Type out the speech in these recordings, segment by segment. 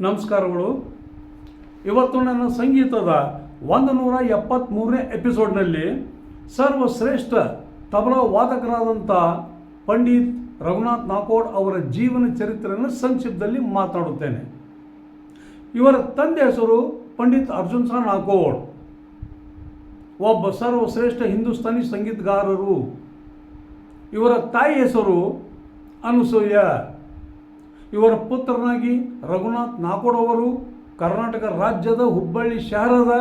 ನಮಸ್ಕಾರಗಳು. ಇವತ್ತು ನನ್ನ ಸಂಗೀತದ ಒಂದು ನೂರ ಎಪ್ಪತ್ತ್ಮೂರನೇ ಎಪಿಸೋಡ್ನಲ್ಲಿ ಸರ್ವಶ್ರೇಷ್ಠ ತಬಲಾ ವಾದಕರಾದಂಥ ಪಂಡಿತ್ ರಘುನಾಥ್ ನಾಕೋಡ್ ಅವರ ಜೀವನ ಚರಿತ್ರೆಯನ್ನು ಸಂಕ್ಷಿಪ್ತದಲ್ಲಿ ಮಾತನಾಡುತ್ತೇನೆ ಇವರ ತಂದೆ ಹೆಸರು ಪಂಡಿತ್ ಅರ್ಜುನ್ ಸಾ ನಾಕೋಡ್. ಒಬ್ಬ ಸರ್ವಶ್ರೇಷ್ಠ ಹಿಂದೂಸ್ತಾನಿ ಸಂಗೀತಗಾರರು. ಇವರ ತಾಯಿ ಹೆಸರು ಅನುಸೂಯ. ಇವರ ಪುತ್ರನಾಗಿ ರಘುನಾಥ್ ನಾಕೋಡ್ ಅವರು ಕರ್ನಾಟಕ ರಾಜ್ಯದ ಹುಬ್ಬಳ್ಳಿ ಶಹರದ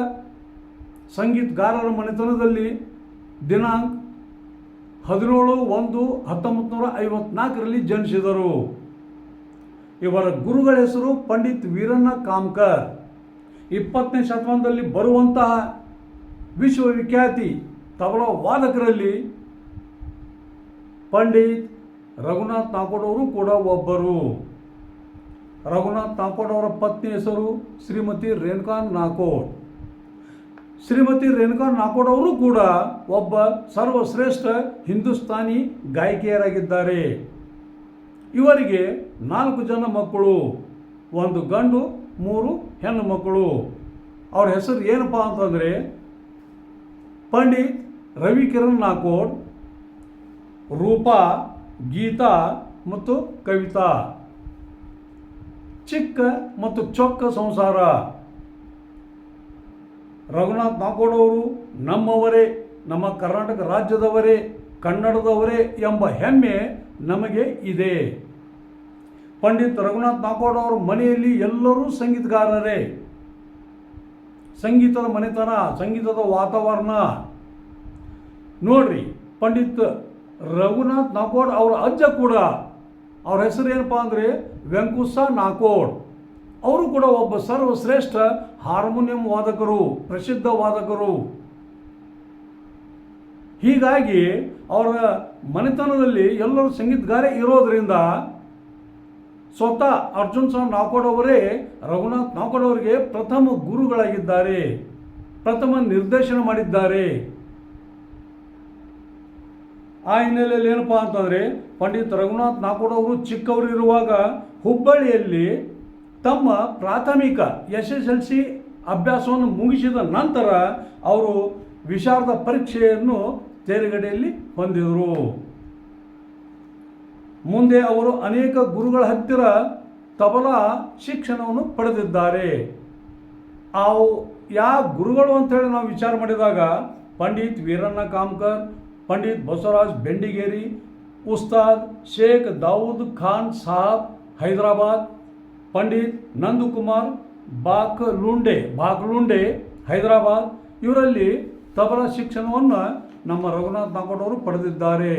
ಸಂಗೀತಗಾರರ ಮನೆತನದಲ್ಲಿ ದಿನಾಂಕ ಹದಿನೇಳು ಒಂದು ಹತ್ತೊಂಬತ್ತು ನೂರ ಐವತ್ನಾಲ್ಕರಲ್ಲಿ ಜನಿಸಿದರು. ಇವರ ಗುರುಗಳ ಹೆಸರು ಪಂಡಿತ್ ವೀರಣ್ಣ ಕಾಮ್ಕರ್. ಇಪ್ಪತ್ತನೇ ಶತಮಾನದಲ್ಲಿ ಬರುವಂತಹ ವಿಶ್ವವಿಖ್ಯಾತಿ ತಬಲಾ ವಾದಕರಲ್ಲಿ ಪಂಡಿತ್ ರಘುನಾಥ್ ನಾಗೋಡವರು ಕೂಡ ಒಬ್ಬರು. ರಘುನಾಥ್ ನಾಕೋಡ್ ಅವರ ಪತ್ನಿ ಹೆಸರು ಶ್ರೀಮತಿ ರೇಣುಕಾ ನಾಕೋಡ್ ಶ್ರೀಮತಿ ರೇಣುಕಾ ನಾಕೋಡ್ ಅವರು ಕೂಡ ಒಬ್ಬ ಸರ್ವಶ್ರೇಷ್ಠ ಹಿಂದೂಸ್ತಾನಿ ಗಾಯಕಿಯರಾಗಿದ್ದಾರೆ. ಇವರಿಗೆ ನಾಲ್ಕು ಜನ ಮಕ್ಕಳು, ಒಂದು ಗಂಡು, ಮೂರು ಹೆಣ್ಣು ಮಕ್ಕಳು. ಅವ್ರ ಹೆಸರು ಏನಪ್ಪ ಅಂತಂದರೆ, ಪಂಡಿತ್ ರವಿಕಿರಣ್ ನಾಕೋಡ್, ರೂಪಾ, ಗೀತಾ ಮತ್ತು ಕವಿತಾ. ಚಿಕ್ಕ ಮತ್ತು ಚೊಕ್ಕ ಸಂಸಾರ. ರಘುನಾಥ್ ನಾಕೋಡ್ ಅವರು ನಮ್ಮವರೇ, ನಮ್ಮ ಕರ್ನಾಟಕ ರಾಜ್ಯದವರೇ, ಕನ್ನಡದವರೇ ಎಂಬ ಹೆಮ್ಮೆ ನಮಗೆ ಇದೆ. ಪಂಡಿತ್ ರಘುನಾಥ್ ಅವರ ಮನೆಯಲ್ಲಿ ಎಲ್ಲರೂ ಸಂಗೀತಗಾರರೇ. ಸಂಗೀತದ ಮನೆತನ, ಸಂಗೀತದ ವಾತಾವರಣ. ನೋಡ್ರಿ, ಪಂಡಿತ್ ರಘುನಾಥ್ ನಾಕೋಡ್ ಅವರ ಅಜ್ಜ ಕೂಡ ಅವ್ರ ಹೆಸರು ಏನಪ್ಪ ಅಂದರೆ ವೆಂಕುಸ ನಾಕೋಡ್. ಅವರು ಕೂಡ ಒಬ್ಬ ಸರ್ವಶ್ರೇಷ್ಠ ಹಾರ್ಮೋನಿಯಂ ವಾದಕರು, ಪ್ರಸಿದ್ಧ ವಾದಕರು. ಹೀಗಾಗಿ ಅವರ ಮನೆತನದಲ್ಲಿ ಎಲ್ಲರೂ ಸಂಗೀತಗಾರೇ ಇರೋದರಿಂದ ಸ್ವತಃ ಅರ್ಜುನ್ ಸಹ ನಾಕೋಡ್ ಅವರೇ, ರಘುನಾಥ್ ನಾಕೋಡ್ ಅವರಿಗೆ ಪ್ರಥಮ ಗುರುಗಳಾಗಿದ್ದಾರೆ. ಪ್ರಥಮ ನಿರ್ದೇಶನ ಮಾಡಿದ್ದಾರೆ. ಆ ಹಿನ್ನೆಲೆಯಲ್ಲಿ ಏನಪ್ಪ ಅಂತಂದರೆ ಪಂಡಿತ್ ರಘುನಾಥ್ ನಾಕೋಡ್ ಅವರು ಚಿಕ್ಕವರು ಇರುವಾಗ ಹುಬ್ಬಳ್ಳಿಯಲ್ಲಿ ತಮ್ಮ ಪ್ರಾಥಮಿಕ ಎಸ್ ಎಸ್ ಎಲ್ ಸಿ ಅಭ್ಯಾಸವನ್ನು ಮುಗಿಸಿದ ನಂತರ ಅವರು ವಿಶಾರದ ಪರೀಕ್ಷೆಯನ್ನು ತೇರುಗಡೆಯಲ್ಲಿ ಹೊಂದಿದರು. ಮುಂದೆ ಅವರು ಅನೇಕ ಗುರುಗಳ ಹತ್ತಿರ ತಬಲಾ ಶಿಕ್ಷಣವನ್ನು ಪಡೆದಿದ್ದಾರೆ. ಆ ಯಾವ ಗುರುಗಳು ಅಂತೇಳಿ ನಾವು ವಿಚಾರ ಮಾಡಿದಾಗ ಪಂಡಿತ್ ವೀರಣ್ಣ ಕಾಮ್ಕರ್ ಪಂಡಿತ್ ಬಸವರಾಜ್ ಬೆಂಡಿಗೇರಿ, ಉಸ್ತಾದ್ ಶೇಖ್ ದಾವೂದ್ ಖಾನ್ ಸಾಹಬ್ ಹೈದರಾಬಾದ್, ಪಂಡಿತ್ ನಂದಕುಮಾರ್ ಬಾಕ್ಲುಂಡೆ ಬಾಕ್ಲುಂಡೆ ಹೈದರಾಬಾದ್ ಇವರಲ್ಲಿ ತಬಲಾ ಶಿಕ್ಷಣವನ್ನು ನಮ್ಮ ರಘುನಾಥ್ ನಾಗೋಡವರು ಪಡೆದಿದ್ದಾರೆ.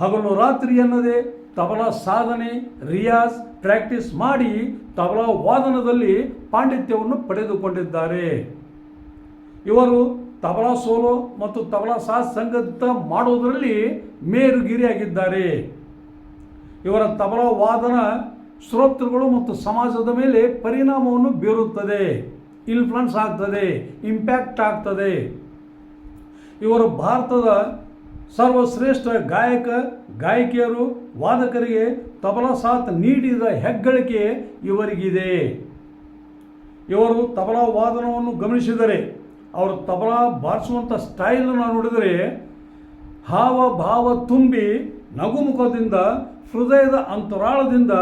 ಹಗಲು ರಾತ್ರಿ ಎನ್ನದೆ ತಬಲಾ ಸಾಧನೆ, ರಿಯಾಜ್ ಪ್ರಾಕ್ಟೀಸ್ ಮಾಡಿ ತಬಲಾ ವಾದನದಲ್ಲಿ ಪಾಂಡಿತ್ಯವನ್ನು ಪಡೆದುಕೊಂಡಿದ್ದಾರೆ. ಇವರು ತಬಲಾ ಸೋಲೋ ಮತ್ತು ತಬಲಾ ಸಾಥ್ ಸಂಗತ ಮಾಡುವುದರಲ್ಲಿ ಮೇರುಗಿರಿಯಾಗಿದ್ದಾರೆ. ಇವರ ತಬಲಾ ವಾದನ ಶ್ರೋತೃಗಳು ಮತ್ತು ಸಮಾಜದ ಮೇಲೆ ಪರಿಣಾಮವನ್ನು ಬೀರುತ್ತದೆ. ಇನ್ಫ್ಲುಯೆನ್ಸ್ ಆಗ್ತದೆ, ಇಂಪ್ಯಾಕ್ಟ್ ಆಗ್ತದೆ. ಇವರು ಭಾರತದ ಸರ್ವಶ್ರೇಷ್ಠ ಗಾಯಕ, ಗಾಯಕಿಯರು, ವಾದಕರಿಗೆ ತಬಲಾ ಸಾಥ್ ನೀಡಿದ ಹೆಗ್ಗಳಿಕೆ ಇವರಿಗಿದೆ. ಇವರು ತಬಲಾ ವಾದನವನ್ನು ಗಮನಿಸಿದರೆ ಅವರು ತಬಲಾ ಬಾರಿಸುವಂಥ ಸ್ಟೈಲನ್ನು ನೋಡಿದರೆ ಹಾವ ಭಾವ ತುಂಬಿ ನಗುಮುಖದಿಂದ ಹೃದಯದ ಅಂತರಾಳದಿಂದ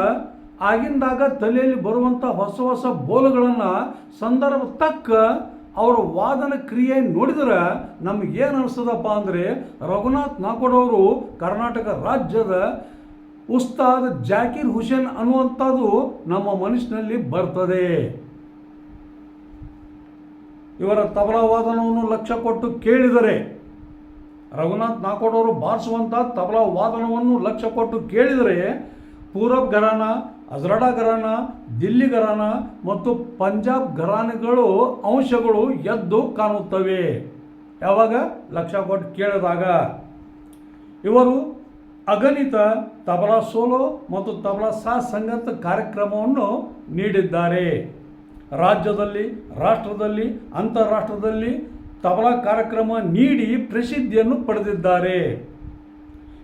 ಆಗಿಂದಾಗ ತಲೆಯಲ್ಲಿ ಬರುವಂಥ ಹೊಸ ಹೊಸ ಬೋಲುಗಳನ್ನು ಸಂದರ್ಭ ತಕ್ಕ ಅವರ ವಾದನ ಕ್ರಿಯೆ ನೋಡಿದ್ರೆ ನಮಗೇನು ಅನಿಸ್ತದಪ್ಪ ಅಂದರೆ ರಘುನಾಥ್ ನಾಕೋಡವರು ಕರ್ನಾಟಕ ರಾಜ್ಯದ ಉಸ್ತಾದ್ ಜಾಕಿರ್ ಹುಸೇನ್ ಅನ್ನುವಂಥದ್ದು ನಮ್ಮ ಮನಸ್ಸಿನಲ್ಲಿ ಬರ್ತದೆ. ಇವರ ತಬಲಾ ವಾದನವನ್ನು ಲಕ್ಷ್ಯ ಕೊಟ್ಟು ಕೇಳಿದರೆ ರಘುನಾಥ್ ನಾಕೋಡವರು ಬಾರಿಸುವಂಥ ತಬಲಾ ವಾದನವನ್ನು ಲಕ್ಷ್ಯ ಕೊಟ್ಟು ಕೇಳಿದರೆ ಪೂರಬ್ ಘರಾನ, ಅಜ್ರಡಾ ಘರಾನ, ದಿಲ್ಲಿ ಘರಾನ ಮತ್ತು ಪಂಜಾಬ್ ಘರಾನೆಗಳು ಅಂಶಗಳು ಎದ್ದು ಕಾಣುತ್ತವೆ. ಯಾವಾಗ? ಲಕ್ಷ ಕೊಟ್ಟು ಕೇಳಿದಾಗ. ಇವರು ಅಗಣಿತ ತಬಲಾ ಸೋಲೋ ಮತ್ತು ತಬಲಾ ಸಾ ಸಂಗತ ಕಾರ್ಯಕ್ರಮವನ್ನು ನೀಡಿದ್ದಾರೆ. ರಾಜ್ಯದಲ್ಲಿ, ರಾಷ್ಟ್ರದಲ್ಲಿ, ಅಂತಾರಾಷ್ಟ್ರದಲ್ಲಿ ತಬಲಾ ಕಾರ್ಯಕ್ರಮ ನೀಡಿ ಪ್ರಸಿದ್ಧಿಯನ್ನು ಪಡೆದಿದ್ದಾರೆ.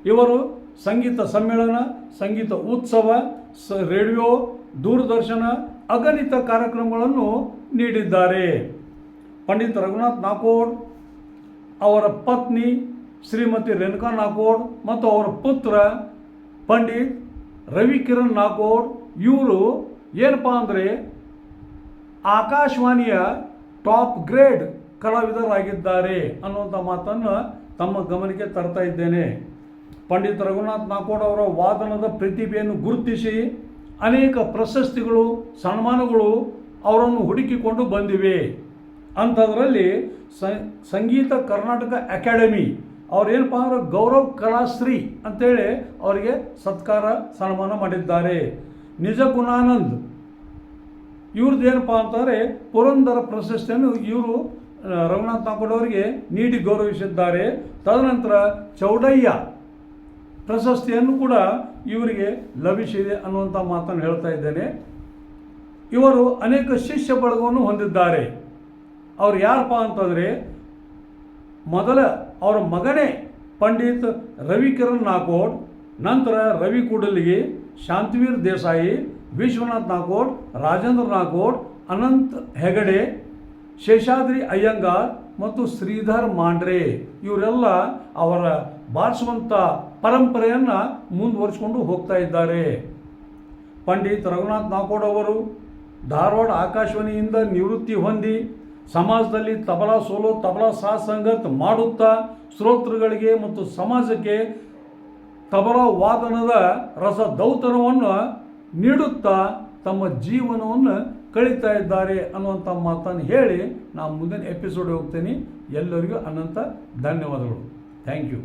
ಇವರು ಸಂಗೀತ ಸಮ್ಮೇಳನ, ಸಂಗೀತ ಉತ್ಸವ, ಸ, ರೇಡಿಯೋ, ದೂರದರ್ಶನ, ಅಗಣಿತ ಕಾರ್ಯಕ್ರಮಗಳನ್ನು ನೀಡಿದ್ದಾರೆ. ಪಂಡಿತ್ ರಘುನಾಥ್ ನಾಕೋಡ್ ಅವರ ಪತ್ನಿ ಶ್ರೀಮತಿ ರೇಣುಕಾ ನಾಕೋಡ್ ಮತ್ತು ಅವರ ಪುತ್ರ ಪಂಡಿತ್ ರವಿಕಿರಣ್ ನಾಕೋಡ್ ಇವರು ಏನಪ್ಪ ಅಂದರೆ ಆಕಾಶವಾಣಿಯ ಟಾಪ್ ಗ್ರೇಡ್ ಕಲಾವಿದರಾಗಿದ್ದಾರೆ ಅನ್ನುವಂಥ ಮಾತನ್ನು ತಮ್ಮ ಗಮನಕ್ಕೆ ತರ್ತಾ ಇದ್ದೇನೆ. ಪಂಡಿತ್ ರಘುನಾಥ್ ನಾಕೋಡ್ ಅವರ ವಾದನದ ಪ್ರತಿಭೆಯನ್ನು ಗುರುತಿಸಿ ಅನೇಕ ಪ್ರಶಸ್ತಿಗಳು, ಸನ್ಮಾನಗಳು ಅವರನ್ನು ಹುಡುಕಿಕೊಂಡು ಬಂದಿವೆ. ಅಂಥದ್ರಲ್ಲಿ ಸಂಗೀತ ಕರ್ನಾಟಕ ಅಕಾಡೆಮಿ ಅವ್ರೇನಪ್ಪ ಅಂದ್ರೆ ಗೌರವ್ ಕಲಾಶ್ರೀ ಅಂತೇಳಿ ಅವರಿಗೆ ಸತ್ಕಾರ, ಸನ್ಮಾನ ಮಾಡಿದ್ದಾರೆ. ನಿಜ ಗುಣಾನಂದ್ ಇವ್ರದ್ದು ಏನಪ್ಪ ಅಂತಂದರೆ ಪುರಂದರ ಪ್ರಶಸ್ತಿಯನ್ನು ಇವರು ರಘುನಾಥ್ ನಾಕೋಡ್ ಅವರಿಗೆ ನೀಡಿ ಗೌರವಿಸಿದ್ದಾರೆ. ತದನಂತರ ಚೌಡಯ್ಯ ಪ್ರಶಸ್ತಿಯನ್ನು ಕೂಡ ಇವರಿಗೆ ಲಭಿಸಿದೆ ಅನ್ನುವಂಥ ಮಾತನ್ನು ಹೇಳ್ತಾ ಇದ್ದೇನೆ. ಇವರು ಅನೇಕ ಶಿಷ್ಯ ಬಳಗವನ್ನು ಹೊಂದಿದ್ದಾರೆ. ಅವ್ರು ಯಾರಪ್ಪ ಅಂತಂದರೆ ಮೊದಲ ಅವರ ಮಗನೇ ಪಂಡಿತ್ ರವಿಕಿರಣ್ ನಾಕೋಡ್ ನಂತರ ರವಿ ಕೂಡಲಿಗಿ, ಶಾಂತವೀರ್ ದೇಸಾಯಿ ವಿಶ್ವನಾಥ್ ನಾಗೋಡ್, ರಾಜೇಂದ್ರ ನಾಗೋಡ್, ಅನಂತ್ ಹೆಗಡೆ, ಶೇಷಾದ್ರಿ ಅಯ್ಯಂಗಾರ್ ಮತ್ತು ಶ್ರೀಧರ್ ಮಾಂಡ್ರೆ. ಇವರೆಲ್ಲ ಅವರ ಬಾರಿಸುವಂಥ ಪರಂಪರೆಯನ್ನು ಮುಂದುವರಿಸಿಕೊಂಡು ಹೋಗ್ತಾ ಇದ್ದಾರೆ. ಪಂಡಿತ್ ರಘುನಾಥ್ ನಾಗೋಡ್ ಅವರು ಧಾರವಾಡ ಆಕಾಶವಾಣಿಯಿಂದ ನಿವೃತ್ತಿ ಹೊಂದಿ ಸಮಾಜದಲ್ಲಿ ತಬಲಾ ಸೋಲೋ, ತಬಲಾ ಸಂಗತ್ ಮಾಡುತ್ತಾ ಶ್ರೋತೃಗಳಿಗೆ ಮತ್ತು ಸಮಾಜಕ್ಕೆ ತಬಲಾ ವಾದನದ ರಸ ದೌತನವನ್ನು ನೀಡುತ್ತಾ ತಮ್ಮ ಜೀವನವನ್ನು ಕಳೀತಾ ಇದ್ದಾರೆ ಅನ್ನುವಂಥ ಮಾತನ್ನು ಹೇಳಿ ನಾನು ಮುಂದಿನ ಎಪಿಸೋಡ್ ಹೋಗ್ತೀನಿ. ಎಲ್ಲರಿಗೂ ಅನಂತ ಧನ್ಯವಾದಗಳು. Thank you